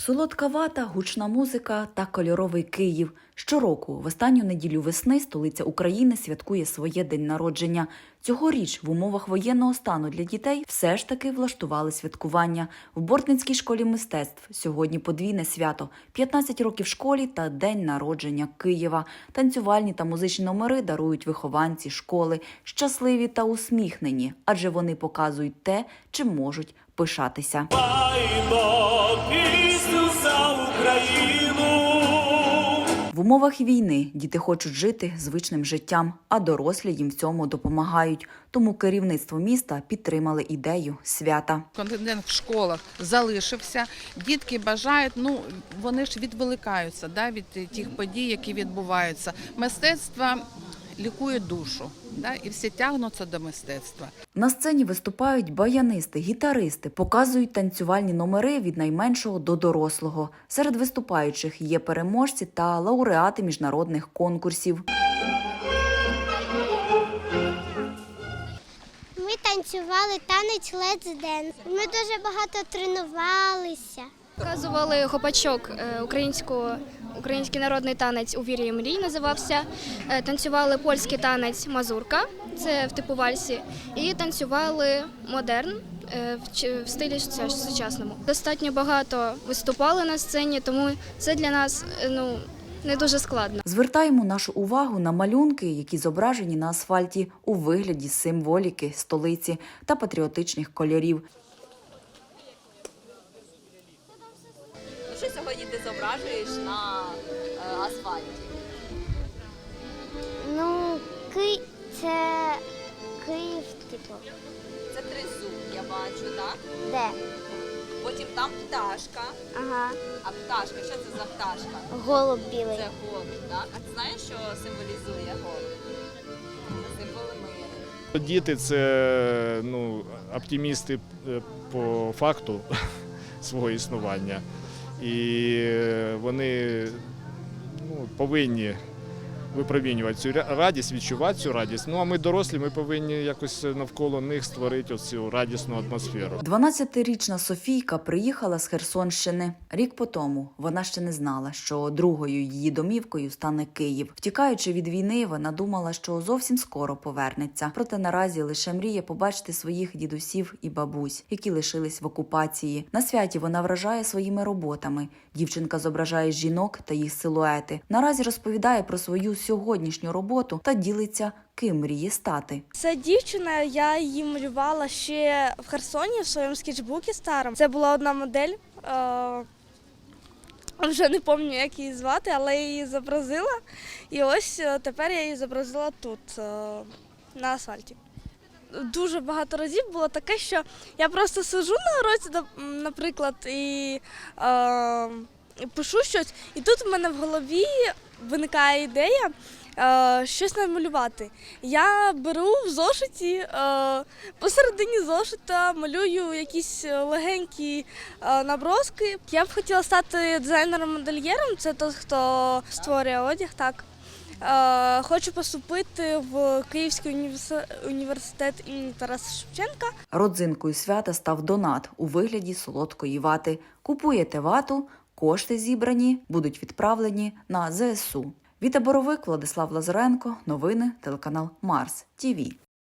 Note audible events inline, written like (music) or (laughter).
Солодка вата, гучна музика та кольоровий Київ. Щороку, в останню неділю весни, столиця України святкує своє день народження. Цьогоріч в умовах воєнного стану для дітей все ж таки влаштували святкування. В Бортницькій школі мистецтв сьогодні подвійне свято: 15 років школі та день народження Києва. Танцювальні та музичні номери дарують вихованці школи, щасливі та усміхнені, адже вони показують те, чим можуть пишатися. Україну. В умовах війни діти хочуть жити звичним життям, а дорослі їм в цьому допомагають. Тому керівництво міста підтримали ідею свята. Контингент в школах залишився. Дітки бажають, ну вони ж відволікаються да, від тих подій, які відбуваються. Мистецтво лікує душу, да, і всі тягнуться до мистецтва. На сцені виступають баянисти, гітаристи, показують танцювальні номери від найменшого до дорослого. Серед виступаючих є переможці та лауреати міжнародних конкурсів. Ми танцювали танець Let's Dance. Ми дуже багато тренувалися. Показували хопачок е, українську, український народний танець у вірі мрій називався. Е, Танцювали польський танець мазурка, це в типу вальсі, і танцювали модерн е, в стилі сучасному. Достатньо багато виступали на сцені, тому це для нас ну не дуже складно. Звертаємо нашу увагу на малюнки, які зображені на асфальті у вигляді символіки столиці та патріотичних кольорів. Ти зображуєш на е, асфальті? Ну, Ки... це Київ, типу. Це тризуб, я бачу, так? Де? Потім там пташка. Ага. А пташка, що це за пташка? Голуб білий. Це голуб, так? А ти знаєш, що символізує голуб? Це символ миру. Діти це ну, оптимісти е, по факту (laughs) свого існування. І е, вони ну, повинні випромінювати цю радість, відчувати цю радість. Ну а ми дорослі, ми повинні якось навколо них створити цю радісну атмосферу. 12-річна Софійка приїхала з Херсонщини. Рік по тому вона ще не знала, що другою її домівкою стане Київ. Втікаючи від війни, вона думала, що зовсім скоро повернеться. Проте наразі лише мріє побачити своїх дідусів і бабусь, які лишились в окупації. На святі вона вражає своїми роботами. Дівчинка зображає жінок та їх силуети. Наразі розповідає про свою сьогоднішню роботу та ділиться, ким мріє стати. Це дівчина, я її малювала ще в Херсоні в своєму скетчбуці старому. Це була одна модель. Е- вже не пам'ятаю, як її звати, але я її зобразила. І ось е, тепер я її зобразила тут, е, на асфальті. Дуже багато разів було таке, що я просто сижу на уроці, наприклад, і е, пишу щось, і тут в мене в голові виникає ідея е, щось намалювати. Я беру в зошиті, е, посередині зошита малюю якісь е, легенькі е, наброски. Я б хотіла стати дизайнером-модельєром, це той, хто створює одяг, так. Е, хочу поступити в Київський універс- університет імені Тараса Шевченка. Родзинкою свята став донат у вигляді солодкої вати. Купуєте вату, кошти зібрані будуть відправлені на ЗСУ. Віта Боровик, Владислав Лазаренко. Новини телеканал Марс ТІВІ.